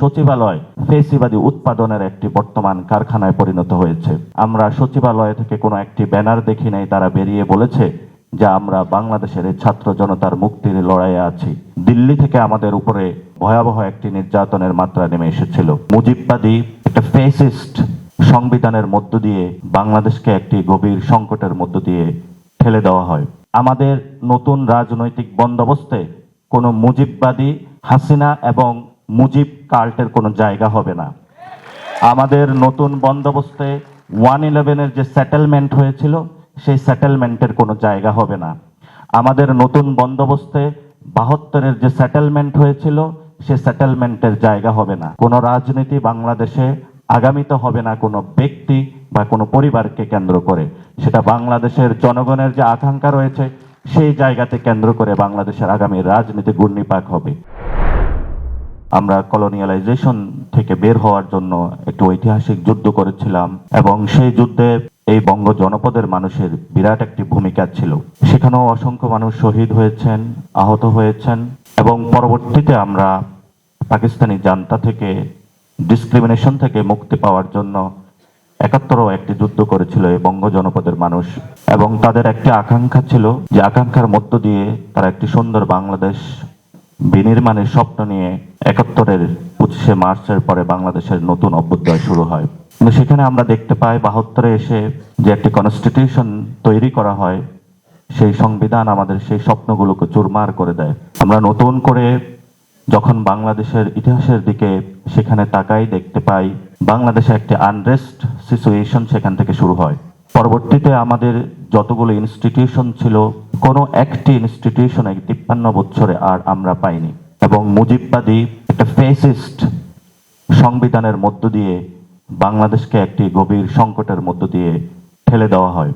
সচিবালয় ফেসিবাদী উৎপাদনের একটি বর্তমান কারখানায় পরিণত হয়েছে। আমরা সচিবালয় থেকে কোনো একটি ব্যানার দেখি নাই, তারা বেরিয়ে বলেছে যে আমরা বাংলাদেশের ছাত্র জনতার মুক্তির লড়াইয়ে আছি। দিল্লি থেকে আমাদের উপরে ভয়াবহ একটি নির্যাতনের মাত্রা নেমে এসেছিল। মুজিববাদী একটা ফেসিস্ট সংবিধানের মধ্য দিয়ে বাংলাদেশকে একটি গভীর সংকটের মধ্য দিয়ে ঠেলে দেওয়া হয়। আমাদের নতুন রাজনৈতিক বন্দোবস্তে কোনো মুজিববাদী, হাসিনা এবং মুজিব কাল্টের কোনো জায়গা হবে না। আমাদের নতুন বন্দোবস্তে ওয়ান ইলেভেনের যে সেটেলমেন্ট হয়েছিল, সেই সেটেলমেন্টের কোনো জায়গা হবে না। আমাদের নতুন বন্দোবস্তে বাহাত্তরের যে সেটেলমেন্ট হয়েছিল, সে সেটেলমেন্টের জায়গা হবে না। কোনো রাজনীতি বাংলাদেশে আগামীতে হবে না কোনো ব্যক্তি বা কোনো পরিবারকে কেন্দ্র করে। সেটা বাংলাদেশের জনগণের যে আকাঙ্ক্ষা রয়েছে, সেই জায়গাতে কেন্দ্র করে বাংলাদেশের আগামী রাজনীতি ঘূর্ণিপাক হবে। আমরা কলোনিয়ালাইজেশন থেকে বের হওয়ার জন্য একটি ঐতিহাসিক যুদ্ধ করেছিলাম এবং সেই যুদ্ধে এই বঙ্গ জনপদের মানুষের বিরাট একটি ভূমিকা ছিল। সেখানেও অসংখ্য মানুষ শহীদ হয়েছেন, আহত হয়েছেন এবং পরবর্তীতে আমরা পাকিস্তানি জান্তা থেকে ডিসক্রিমিনেশন থেকে মুক্তি পাওয়ার জন্য একাত্তরও একটি যুদ্ধ করেছিল এই বঙ্গ জনপদের মানুষ। এবং তাদের একটি আকাঙ্ক্ষা ছিল যে আকাঙ্ক্ষার মধ্য দিয়ে তারা একটি সুন্দর বাংলাদেশ বিনির্মাণের স্বপ্ন নিয়ে একাত্তরের পঁচিশে মার্চের পরে বাংলাদেশের নতুন অভ্যুদয় শুরু হয়। কিন্তু সেখানে আমরা দেখতে পাই বাহাত্তরে এসে যে একটি কনস্টিটিউশন তৈরি করা হয়, সেই সংবিধান আমাদের সেই স্বপ্নগুলোকে চুরমার করে দেয়। আমরা নতুন করে যখন বাংলাদেশের ইতিহাসের দিকে সেখানে তাকাই, দেখতে পাই বাংলাদেশে একটি আনরেস্ট সিচুয়েশন সেখান থেকে শুরু হয়। পরবর্তীতে আমাদের যতগুলো ইনস্টিটিউশন ছিল, কোনো একটি ইনস্টিটিউশনে তিপ্পান্ন বছরে আর আমরা পাইনি। এবং মুজিববাদী একটা ফেসিস্ট সংবিধানের মধ্য দিয়ে বাংলাদেশকে একটি গভীর সংকটের মধ্য দিয়ে ঠেলে দেওয়া হয়।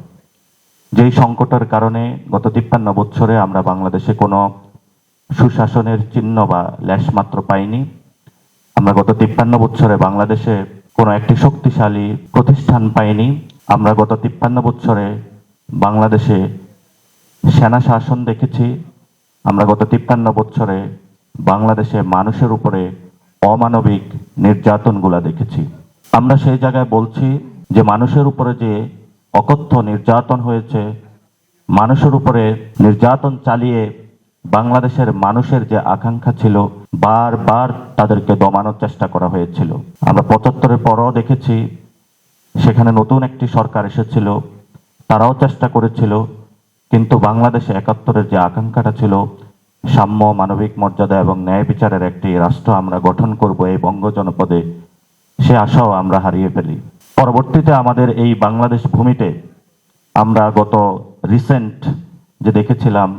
যেই সংকটের কারণে গত তিপ্পান্ন বছরে আমরা বাংলাদেশে কোনো সুশাসনের চিহ্ন বা লেশমাত্র পাইনি। আমরা গত তিপ্পান্ন বছরে বাংলাদেশে কোনো একটি শক্তিশালী প্রতিষ্ঠান পাইনি। আমরা গত তিপ্পান্ন বছরে বাংলাদেশে সেনা শাসন দেখেছি। আমরা গত তিপ্পান্ন বছরে বাংলাদেশে মানুষের উপরে অমানবিক নির্যাতনগুলা দেখেছি। আমরা সেই জায়গায় বলছি যে মানুষের উপরে যে অকথ্য নির্যাতন হয়েছে, মানুষের উপরে নির্যাতন চালিয়ে বাংলাদেশের মানুষের যে আকাঙ্ক্ষা ছিল, বারবার তাদেরকে দমানোর চেষ্টা করা হয়েছিল। আমরা পঁচাত্তরের পরও দেখেছি সেখানে নতুন একটি সরকার এসেছিল। তারাও চেষ্টা করেছিল, কিন্তু বাংলাদেশে একাত্তরের যে আকাঙ্ক্ষাটা ছিল, সাম্য, মানবিক মর্যাদা এবং ন্যায় বিচারের একটি রাষ্ট্র আমরা গঠন করব এই বঙ্গ জনপদে, সে আশাও আমরা হারিয়ে ফেলি। পরবর্তীতে আমাদের এই বাংলাদেশ ভূমিতে আমরা গত রিসেন্ট যে দেখেছিলাম,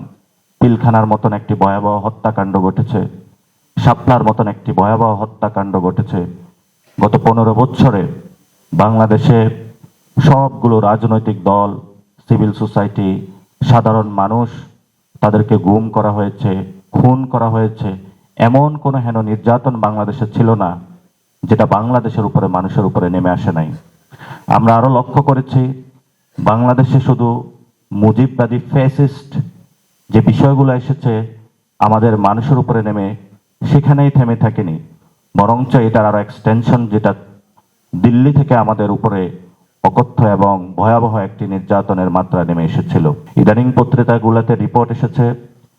পিলখানার মতন একটি ভয়াবহ হত্যাকাণ্ড ঘটেছে শাপলার মতন একটি ভয়াবহ হত্যাকাণ্ড ঘটেছে। গত পনেরো বছরে বাংলাদেশে সবগুলো রাজনৈতিক দল, সিভিল সোসাইটি, সাধারণ মানুষ তাদেরকে গুম করা হয়েছে, খুন করা হয়েছে। এমন কোনো হেন নির্যাতন বাংলাদেশে ছিল না, যেটা বাংলাদেশের উপরে, মানুষের উপরে নেমে আসে নাই। আমরা আরও লক্ষ্য করেছি, বাংলাদেশে শুধু মুজিববাদী ফেসিস্ট যে বিষয়গুলো এসেছে, আমাদের মানুষের উপরে নেমে সেখানেই থেমে থাকেনি। বরঞ্চ এটার আরও এক্সটেনশন যেটা দিল্লি থেকে আমাদের উপরে অকথ্য এবং ভয়াবহ একটি নির্যাতনের মাত্রা নেমে এসেছিল। ইদানিং পত্রিকাগুলোতে রিপোর্ট এসেছে,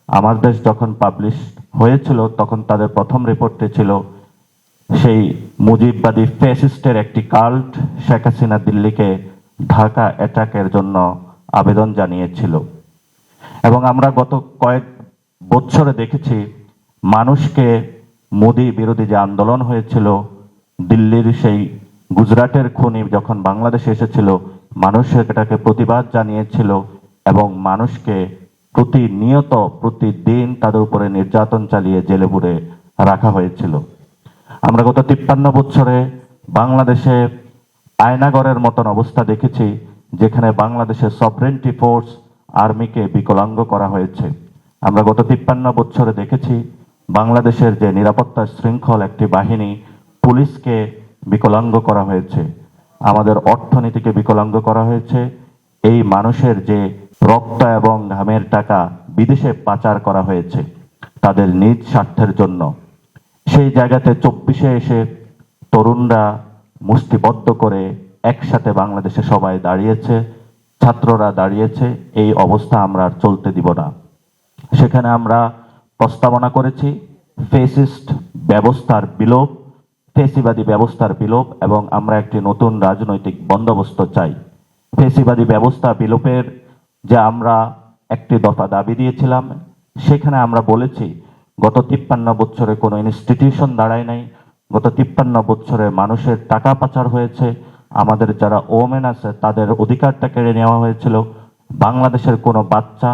আমার দেশ যখন পাবলিশ হয়েছিল, তখন তাদের প্রথম রিপোর্টটি ছিল সেই মুজিববাদী ফেসিস্টের একটি কাল্ট শেখ হাসিনা দিল্লিকে ঢাকা অ্যাটাকের জন্য আবেদন জানিয়েছিল। এবং আমরা গত কয়েক বছরে দেখেছি, মানুষকে মোদী বিরোধী যে আন্দোলন হয়েছিল, দিল্লির সেই গুজরাটের খুনি যখন বাংলাদেশে এসেছিল, মানুষ এটাকে প্রতিবাদ জানিয়েছিল এবং মানুষকে প্রতিনিয়ত প্রতিদিন তাদের উপরে নির্যাতন চালিয়ে জেলে পুরে রাখা হয়েছিল। আমরা গত তিপ্পান্ন বছরে বাংলাদেশে আয়নাগরের মতন অবস্থা দেখেছি, যেখানে বাংলাদেশের সফরেন্টি ফোর্স আর্মিকে বিকলাঙ্গ করা হয়েছে। আমরা গত তিপ্পান্ন বছরে দেখেছি, বাংলাদেশের যে নিরাপত্তা শৃঙ্খল একটি বাহিনী, পুলিশকে বিকলাঙ্গ করা হয়েছে। আমাদের অর্থনীতিকে বিকলাঙ্গ করা হয়েছে। এই মানুষের যে রক্ত এবং ঘামের টাকা বিদেশে পাচার করা হয়েছে, তাদের নিজ স্বার্থের জন্য। সেই জায়গাতে চব্বিশে এসে তরুণরা মুষ্টিবদ্ধ করে একসাথে বাংলাদেশে সবাই দাঁড়িয়েছে, ছাত্ররা দাঁড়িয়েছে, এই অবস্থা আমরা আর চলতে দিব না। সেখানে আমরা প্রস্তাবনা করেছি, ফেসিস্ট ব্যবস্থার বিলোপ ফেসিবাদী ব্যবস্থার বিলোপ এবং আমরা একটি নতুন রাজনৈতিক বন্দোবস্ত চাই। ফেসিবাদী ব্যবস্থা বিলোপের যে আমরা একটি দফা দাবি দিয়েছিলাম, সেখানে আমরা বলেছি, গত তিপ্পান্ন বছরে কোনো ইনস্টিটিউশন দাঁড়ায় নাই, গত তিপ্পান্ন বছরে মানুষের টাকা পাচার হয়েছে, আমাদের যারা ওমেন আছে তাদের অধিকারটা কেড়ে নেওয়া হয়েছিল, বাংলাদেশের কোনো বাচ্চা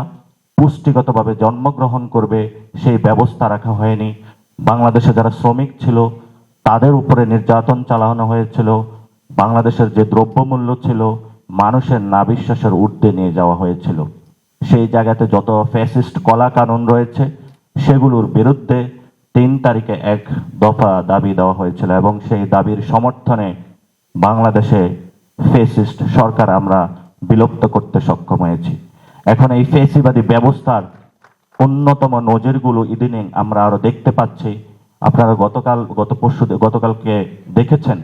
পুষ্টিগতভাবে জন্মগ্রহণ করবে সেই ব্যবস্থা রাখা হয়নি, বাংলাদেশে যারা শ্রমিক ছিল তাদের উপরে নির্যাতন চালানো হয়েছিল, বাংলাদেশের যে দ্রব্যমূল্য ছিল মানুষের নাবিশ্বাসের ঊর্ধ্বে নিয়ে যাওয়া হয়েছিল। সেই জায়গাতে যত ফ্যাসিস্ট কলা কানুন রয়েছে, সেগুলোর বিরুদ্ধে তিন তারিখে এক দফা দাবি দেওয়া হয়েছিল এবং সেই দাবির সমর্থনে বাংলাদেশে ফেসিস্ট সরকার আমরা বিলুপ্ত করতে সক্ষম হয়েছি। এখন এই ফেসিবাদী ব্যবস্থার অন্যতম নজিরগুলো ইদানিং আমরা আরও দেখতে পাচ্ছি। আপনারা গতকাল, গত পরশু গতকালকে দেখেছেন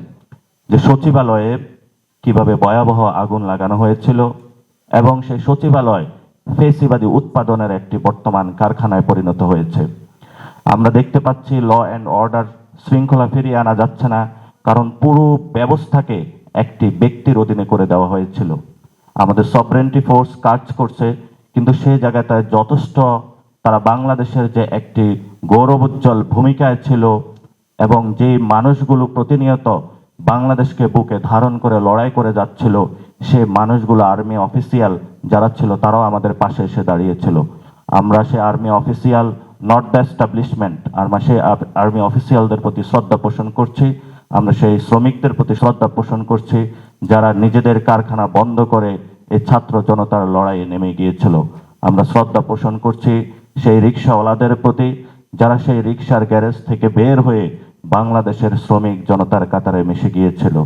যে সচিবালয়ে কীভাবে ভয়াবহ আগুন লাগানো হয়েছিল এবং সেই সচিবালয় ফেসিবাদী উৎপাদনের একটি বর্তমান কারখানায় পরিণত হয়েছে। আমরা দেখতে পাচ্ছি ল অ্যান্ড অর্ডার শৃঙ্খলা ফিরিয়ে আনা যাচ্ছে না, কারণ পুরো ব্যবস্থাকে একটি ব্যক্তির অধীনে করে দেওয়া হয়েছিল। আমাদের সফরেন্টি ফোর্স কাজ করছে, কিন্তু সেই জায়গাটায় যথেষ্ট তারা বাংলাদেশের যে একটি গৌরবোজ্জ্বল ভূমিকায় ছিল এবং যে মানুষগুলো প্রতিনিয়ত বাংলাদেশকে বুকে ধারণ করে লড়াই করে যাচ্ছিল সে মানুষগুলো আর্মি অফিসিয়াল যারা ছিল তারাও আমাদের পাশে এসে দাঁড়িয়েছিল। আমরা সে army official not the establishment, আমরা সেই আর্মি অফিসিয়ালদের প্রতি শ্রদ্ধা পোষণ করছি, আমরা সেই শ্রমিকদের প্রতি শ্রদ্ধা পোষণ করছি যারা নিজেদের কারখানা বন্ধ করে এই ছাত্র জনতার লড়াইয়ে নেমে গিয়েছিল। আমরা শ্রদ্ধা পোষণ করছি সেই রিক্সাওয়ালাদের প্রতি যারা সেই রিক্সার গ্যারেজ থেকে বের হয়ে বাংলাদেশের শ্রমিক জনতার কাতারে মিশে গিয়েছিল।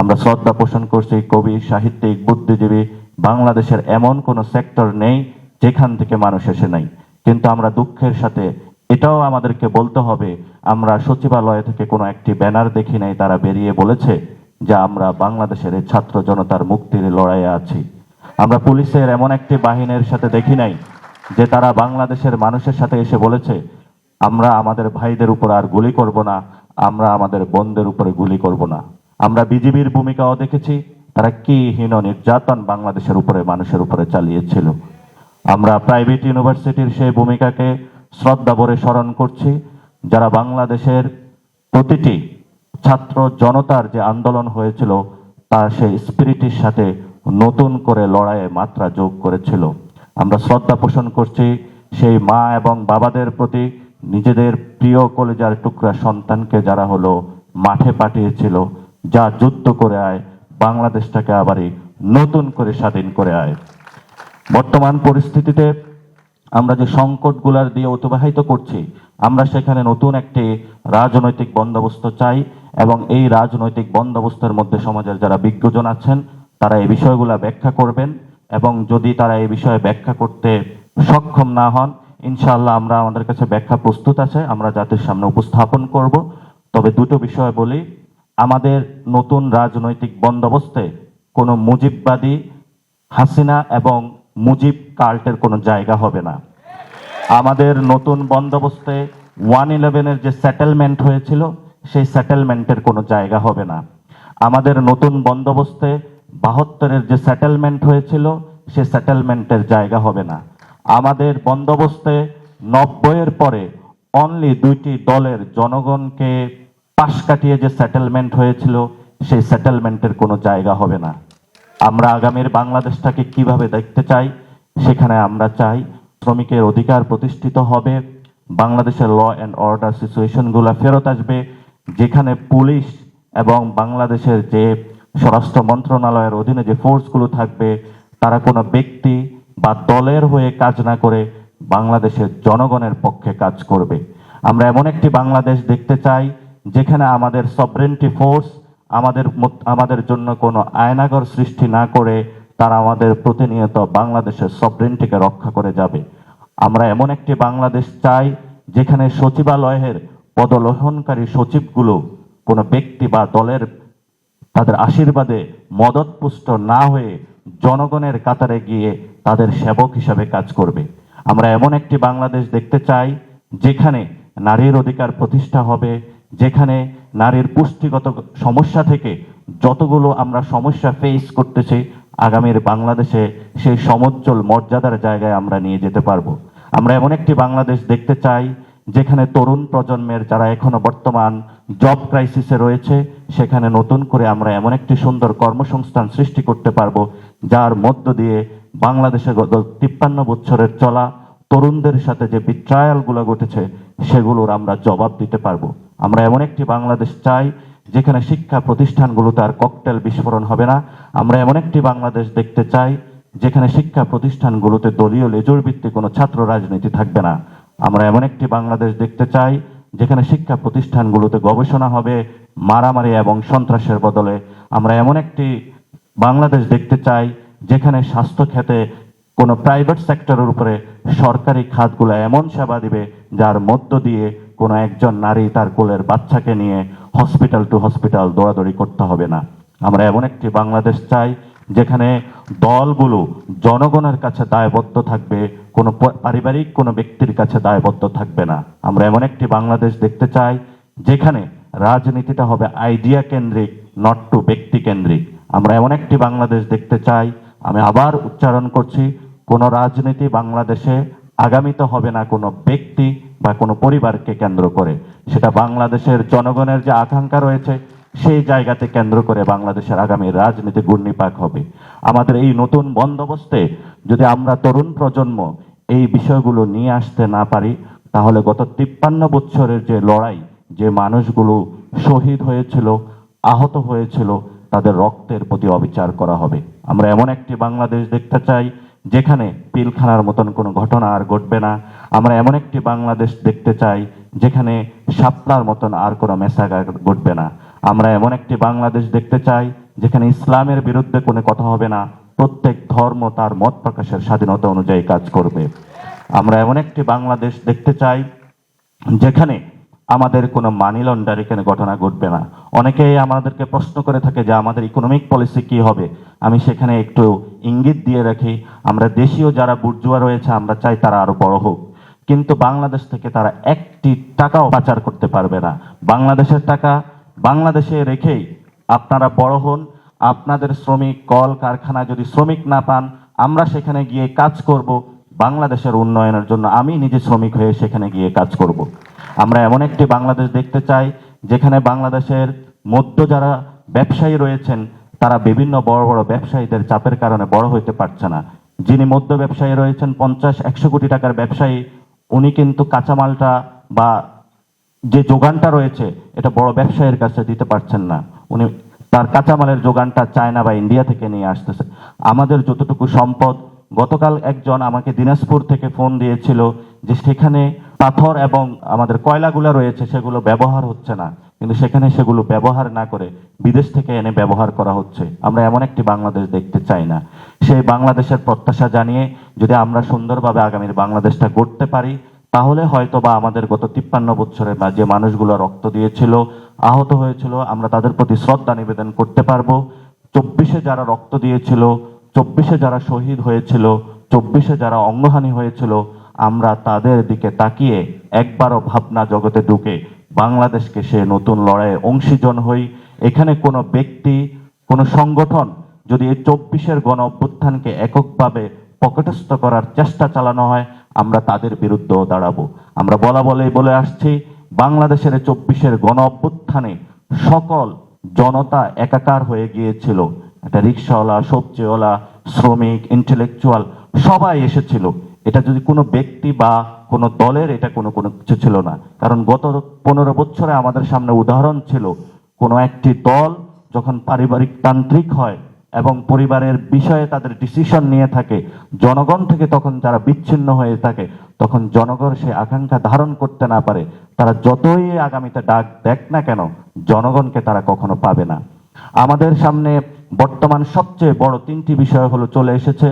আমরা শ্রদ্ধা পোষণ করছি কবি, সাহিত্যিক, বুদ্ধিজীবী, বাংলাদেশের এমন কোনো সেক্টর নেই যেখান থেকে মানুষ এসে নাই। কিন্তু আমরা দুঃখের সাথে এটাও আমাদেরকে বলতে হবে, আমরা সচিবালয় থেকে কোনো একটি ব্যানার দেখি নাই, তারা বেরিয়ে বলেছে যে আমরা বাংলাদেশের ছাত্র জনতার মুক্তির লড়াইয়ে আছি। আমরা পুলিশের এমন একটি বাহিনীর সাথে দেখি নাই যে তারা বাংলাদেশের মানুষের সাথে এসে বলেছে আমরা আমাদের ভাইদের উপর আর গুলি করব না, আমরা আমাদের বোনদের উপরে গুলি করব না। আমরা বিজিবির ভূমিকাও দেখেছি, তারা কি হীন নির্যাতন বাংলাদেশের উপরে, মানুষের উপরে চালিয়েছিল। আমরা প্রাইভেট ইউনিভার্সিটির সেই ভূমিকাকে শ্রদ্ধা ভরে স্মরণ করছি, যারা বাংলাদেশের প্রতিটি ছাত্র জনতার যে আন্দোলন হয়েছিল তার সেই স্পিরিটের সাথে নতুন করে লড়াইয়ে মাত্রা যোগ করেছিল। আমরা শ্রদ্ধা পোষণ করছি সেই মা এবং বাবাদের প্রতি নিজেদের প্রিয় কলেজার টুকরা সন্তানকে যারা হলো মাঠে পাঠিয়েছিল, যা যুদ্ধ করে আয়, বাংলাদেশটাকে আবারই নতুন করে স্বাধীন করে আয়। বর্তমান পরিস্থিতিতে আমরা যে সংকটগুলার দিয়ে অতিবাহিত করছি, আমরা সেখানে নতুন একটি রাজনৈতিক বন্দোবস্ত চাই এবং এই রাজনৈতিক বন্দোবস্তের মধ্যে সমাজের যারা বিজ্ঞজন আছেন, তারা এই বিষয়গুলো ব্যাখ্যা করবেন এবং যদি তারা এই বিষয়ে ব্যাখ্যা করতে সক্ষম না হন ইনশাআল্লাহ আমরা আমাদের কাছে ব্যাখ্যা প্রস্তুত আছে, আমরা জাতির সামনে উপস্থাপন করব। তবে দুটো বিষয় বলি, আমাদের নতুন রাজনৈতিক বন্দোবস্তে কোনো মুজিববাদী হাসিনা এবং মুজিব কাল্টের কোনো জায়গা হবে না। আমাদের নতুন বন্দোবস্তে ওয়ান ইলেভেনের যে সেটেলমেন্ট হয়েছিল, সেই সেটেলমেন্টের কোনো জায়গা হবে না। আমাদের নতুন বন্দোবস্তে বাহাত্তরের যে সেটেলমেন্ট হয়েছিল, সে সেটেলমেন্টের জায়গা হবে না। আমাদের বন্দোবস্তে নব্বইয়ের পরে অনলি দুইটি দলের জনগণকে পাশ কাটিয়ে যে সেটেলমেন্ট হয়েছিল, সেই সেটেলমেন্টের কোনো জায়গা হবে না। আমরা আগামীর বাংলাদেশটাকে কীভাবে দেখতে চাই, সেখানে আমরা চাই শ্রমিকের অধিকার প্রতিষ্ঠিত হবে, বাংলাদেশের ল অ্যান্ড অর্ডার সিচুয়েশনগুলো ফেরত আসবে, যেখানে পুলিশ এবং বাংলাদেশের যে স্বরাষ্ট্র মন্ত্রণালয়ের অধীনে যে ফোর্সগুলো থাকবে, তারা কোনো ব্যক্তি বা দলের হয়ে কাজ না করে বাংলাদেশের জনগণের পক্ষে কাজ করবে। আমরা এমন একটি বাংলাদেশ দেখতে চাই, যেখানে আমাদের সবরেন্টি ফোর্স আমাদের আমাদের জন্য কোনো আয়নাগর সৃষ্টি না করে তারা আমাদের প্রতিনিয়ত বাংলাদেশের সবরেন্টিকে রক্ষা করে যাবে। আমরা এমন একটি বাংলাদেশ চাই, যেখানে সচিবালয়ের পদলোহনকারী সচিবগুলো কোনো ব্যক্তি বা দলের তাদের আশীর্বাদে মদতপুষ্ট না হয়ে জনগণের কাতারে গিয়ে তাদের সেবক হিসাবে কাজ করবে। আমরা এমন একটি বাংলাদেশ দেখতে চাই, যেখানে নারীর অধিকার প্রতিষ্ঠা হবে, যেখানে নারীর পুষ্টিগত সমস্যা থেকে যতগুলো আমরা সমস্যা ফেস করতেছি, আগামীর বাংলাদেশে সেই সমুজ্জ্বল মর্যাদার জায়গায় আমরা নিয়ে যেতে পারব। আমরা এমন একটি বাংলাদেশ দেখতে চাই, যেখানে তরুণ প্রজন্মের যারা এখনও বর্তমান জব ক্রাইসিসে রয়েছে, সেখানে নতুন করে আমরা এমন একটি সুন্দর কর্মসংস্থান সৃষ্টি করতে পারব, যার মধ্য দিয়ে বাংলাদেশে গত তিপ্পান্ন বছরের চলা তরুণদের সাথে যে বিট্রায়ালগুলো ঘটেছে, সেগুলোর আমরা জবাব দিতে পারব। আমরা এমন একটি বাংলাদেশ চাই, যেখানে শিক্ষা প্রতিষ্ঠানগুলোতে আর ককটেল বিস্ফোরণ হবে না। আমরা এমন একটি বাংলাদেশ দেখতে চাই, যেখানে শিক্ষা প্রতিষ্ঠানগুলোতে দলীয় লেজুর ভিত্তিক কোনো ছাত্র রাজনীতি থাকবে না। আমরা এমন একটি বাংলাদেশ দেখতে চাই, যেখানে শিক্ষা প্রতিষ্ঠানগুলোতে গবেষণা হবে মারামারি এবং সন্ত্রাসের বদলে। আমরা এমন একটি বাংলাদেশ দেখতে চাই যেখানে স্বাস্থ্য খাতে কোনো প্রাইভেট সেক্টরের উপরে সরকারি খাতগুলো এমন সেবা দিবে, যার মধ্য দিয়ে কোনো একজন নারী তার কোলের বাচ্চাকে নিয়ে হসপিটাল টু হসপিটাল দৌড়াদৌড়ি করতে হবে না। আমরা এমন একটি বাংলাদেশ চাই, যেখানে দলগুলো জনগণের কাছে দায়বদ্ধ থাকবে, কোনো পারিবারিক কোনো ব্যক্তির কাছে দায়বদ্ধ থাকবে না। আমরা এমন একটি বাংলাদেশ দেখতে চাই, যেখানে রাজনীতিটা হবে আইডিয়া কেন্দ্রিক নট টু ব্যক্তি কেন্দ্রিক আমরা এমন একটি বাংলাদেশ দেখতে চাই আমি আবার উচ্চারণ করছি, কোনো রাজনীতি বাংলাদেশে আগামীতে হবে না কোনো ব্যক্তি বা কোনো পরিবারকে কেন্দ্র করে। সেটা বাংলাদেশের জনগণের যে আকাঙ্ক্ষা রয়েছে, সেই জায়গাতে কেন্দ্র করে বাংলাদেশের আগামী রাজনীতি ঘূর্ণিপাক হবে। আমাদের এই নতুন বন্দোবস্তে যদি আমরা তরুণ প্রজন্ম এই বিষয়গুলো নিয়ে আসতে না পারি, তাহলে গত তিপ্পান্ন বছরের যে লড়াই, যে মানুষগুলো শহীদ হয়েছিল, আহত হয়েছিল, তাদের রক্তের প্রতি অবিচার করা হবে। আমরা এমন একটি বাংলাদেশ দেখতে চাই, যেখানে পিলখানার মতন কোনো ঘটনা আর ঘটবে না। আমরা এমন একটি বাংলাদেশ দেখতে চাই, যেখানে শাপলার মতন আর কোনো মেসাগার ঘটবে না। আমরা এমন একটি বাংলাদেশ দেখতে চাই, যেখানে ইসলামের বিরুদ্ধে কোনো কথা হবে না। প্রত্যেক ধর্ম তার মত প্রকাশের স্বাধীনতা অনুযায়ী কাজ করবে। আমরা এমন একটি বাংলাদেশ দেখতে চাই, যেখানে আমাদের কোনো মানি লন্ডার এখানে ঘটনা ঘটবে না। অনেকেই আমাদেরকে প্রশ্ন করে থাকে যে আমাদের ইকোনমিক পলিসি কি হবে? আমি সেখানে একটু ইঙ্গিত দিয়ে রাখি, আমরা দেশীয় যারা বুর্জুয়া রয়েছে, আমরা চাই তারা আরও বড় হোক। কিন্তু বাংলাদেশ থেকে তারা একটি টাকাও পাচার করতে পারবে না। বাংলাদেশের টাকা বাংলাদেশে রেখেই আপনারা বড় হন। আপনাদের শ্রমিক, কল, কারখানা যদি শ্রমিক না পান, আমরা সেখানে গিয়ে কাজ করব। বাংলাদেশের উন্নয়নের জন্য আমি নিজে শ্রমিক হয়ে সেখানে গিয়ে কাজ করব। আমরা এমন একটি বাংলাদেশ দেখতে চাই, যেখানে বাংলাদেশের মধ্য যারা ব্যবসায়ী রয়েছেন, তারা বিভিন্ন বড় বড় ব্যবসায়ীদের চাপের কারণে বড় হইতে পারছে না। যিনি মধ্য ব্যবসায়ী রয়েছেন, পঞ্চাশ একশো কোটি টাকার ব্যবসায়ী, উনি কিন্তু কাঁচামালটা বা যে যোগানটা রয়েছে, এটা বড় ব্যবসায়ীর কাছে দিতে পারছেন না। উনি তার কাঁচামালের যোগানটা চায়না বা ইন্ডিয়া থেকে নিয়ে আসতেছে। আমাদের যতটুকু সম্পদ, গতকাল একজন আমাকে দিনাজপুর থেকে ফোন দিয়েছিল যে সেখানে পাথর এবং আমাদের কয়লাগুলো রয়েছে, সেগুলো ব্যবহার হচ্ছে না। কিন্তু সেখানে সেগুলো ব্যবহার না করে বিদেশ থেকে এনে ব্যবহার করা হচ্ছে। আমরা এমন একটি বাংলাদেশ দেখতে চাই না। সেই বাংলাদেশের প্রত্যাশা জানিয়ে যদি আমরা সুন্দরভাবে আগামীর বাংলাদেশটা গড়তে পারি, তাহলে হয়তো বা আমাদের গত তিপ্পান্ন বছরে বা যে মানুষগুলো রক্ত দিয়েছিল, আহত হয়েছিল, আমরা তাদের প্রতি শ্রদ্ধা নিবেদন করতে পারব। চব্বিশে যারা রক্ত দিয়েছিল, চব্বিশে যারা শহীদ হয়েছিল, চব্বিশে যারা অঙ্গহানি হয়েছিল আমরা তাদের দিকে তাকিয়ে একবারও ভাবনা জগতে ঢুকে বাংলাদেশকে সে নতুন লড়াইয়ে অংশীজন হই। এখানে কোনো ব্যক্তি, কোনো সংগঠন যদি এই চব্বিশের গণ অভ্যুত্থানকে এককভাবে পকেটস্থ করার চেষ্টা চালানো হয়, আমরা তাদের বিরুদ্ধেও দাঁড়াবো। আমরা বলা বলেই বলে আসছি, বাংলাদেশের চব্বিশের গণ অভ্যুত্থানে সকল জনতা একাকার হয়ে গিয়েছিল। একটা রিক্সাওয়ালা, সবজিওয়ালা, শ্রমিক ইন্টেলেকচুয়াল সবাই এসেছিল। এটা যদি কোনো ব্যক্তি বা কোনো দলের, এটা কোনো কোনো কিছু ছিল না। কারণ গত পনেরো বছরে আমাদের সামনে উদাহরণ ছিল, কোনো একটি দল যখন পারিবারিক তান্ত্রিক হয় এবং পরিবারের বিষয়ে তাদের ডিসিশন নিয়ে থাকে, জনগণ থেকে তখন যারা বিচ্ছিন্ন হয়ে থাকে, তখন জনগণ সে আকাঙ্ক্ষা ধারণ করতে না পারে। তারা যতই আগামীতে ডাক দেখ না কেন, জনগণকে তারা কখনো পাবে না। আমাদের সামনে বর্তমান সবচেয়ে বড় তিনটি বিষয় হলো চলে এসেছে।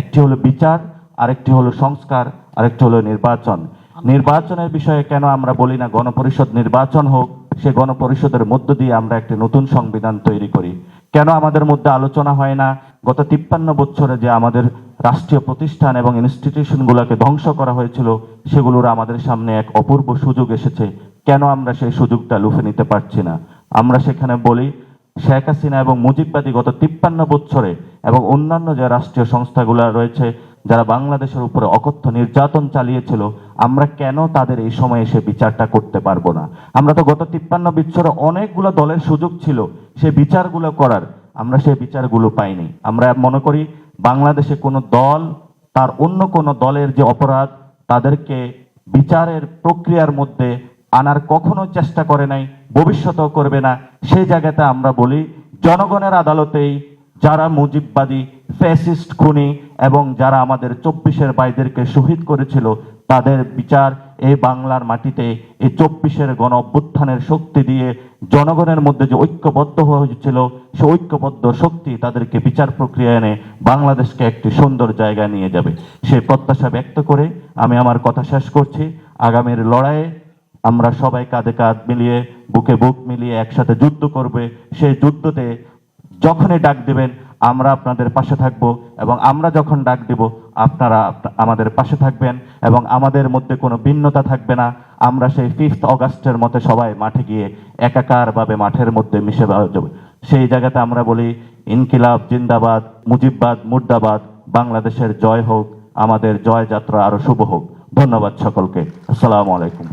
একটি হলো বিচার আরেকটি হলো সংস্কার, আরেকটি হলো নির্বাচন। নির্বাচনের বিষয়ে কেন আমরা বলি না গণপরিষদ নির্বাচন হোক, সে গণপরিষদের মধ্য দিয়ে আমরা একটি নতুন সংবিধান তৈরি করি। কেন আমাদের মধ্যে আলোচনা হয় না? গত তিপ্পান্ন বছরে যে আমাদের রাষ্ট্রীয় প্রতিষ্ঠান এবং ইনস্টিটিউশনগুলোকে ধ্বংস করা হয়েছিল, সেগুলোর আমাদের সামনে এক অপূর্ব সুযোগ এসেছে। কেন আমরা সেই সুযোগটা লুফে নিতে পারছি না? আমরা সেখানে বলি, শেখ হাসিনা এবং মুজিববাদী গত তিপ্পান্ন বছরে এবং অন্যান্য যে রাষ্ট্রীয় সংস্থাগুলো রয়েছে যারা বাংলাদেশের উপরে অকথ্য নির্যাতন চালিয়েছিল, আমরা কেন তাদের এই সময় এসে বিচারটা করতে পারব না? আমরা তো গত তিপ্পান্ন বিচ্ছরে অনেকগুলো দলের সুযোগ ছিল সেই বিচারগুলো করার। আমরা সেই বিচারগুলো পাইনি। আমরা মনে করি, বাংলাদেশে কোনো দল, তার অন্য কোনো দলের যে অপরাধ, তাদেরকে বিচারের প্রক্রিয়ার মধ্যে আনার কখনো চেষ্টা করে নাই, ভবিষ্যতেও করবে না। সেই জায়গাতে আমরা বলি, জনগণের আদালতেই যারা মুজিববাদী ফ্যাসিস্ট খুনি এবং যারা আমাদের চব্বিশের বাইদেরকে শহীদ করেছিল, তাদের বিচার এই বাংলার মাটিতে এই চব্বিশের গণ অভ্যুত্থানের শক্তি দিয়ে জনগণের মধ্যে যে ঐক্যবদ্ধ হয়েছিল, সে ঐক্যবদ্ধ শক্তি তাদেরকে বিচার প্রক্রিয়া এনে বাংলাদেশকে একটি সুন্দর জায়গায় নিয়ে যাবে। সেই প্রত্যাশা ব্যক্ত করে আমি আমার কথা শেষ করছি। আগামীর লড়াইয়ে আমরা সবাই কাঁধে কাঁধ মিলিয়ে, বুকে বুক মিলিয়ে একসাথে যুদ্ধ করবে। সেই যুদ্ধতে যখনই ডাক দিবেন আমরা আপনাদের পাশে থাকব এবং আমরা যখন ডাক দিব, আপনারা আমাদের পাশে থাকবেন এবং আমাদের মধ্যে কোনো ভিন্নতা থাকবে না। আমরা সেই ফিফথ অগাস্টের মতো সবাই মাঠে গিয়ে একাকারভাবে মাঠের মধ্যে মিশে যাব সেই জায়গাতে আমরা বলি, ইনকিলাব, জিন্দাবাদ, মুজিববাদ, মুর্দাবাদ, বাংলাদেশের জয় হোক, আমাদের জয় যাত্রা আরও শুভ হোক। ধন্যবাদ সকলকে। আসসালামু আলাইকুম।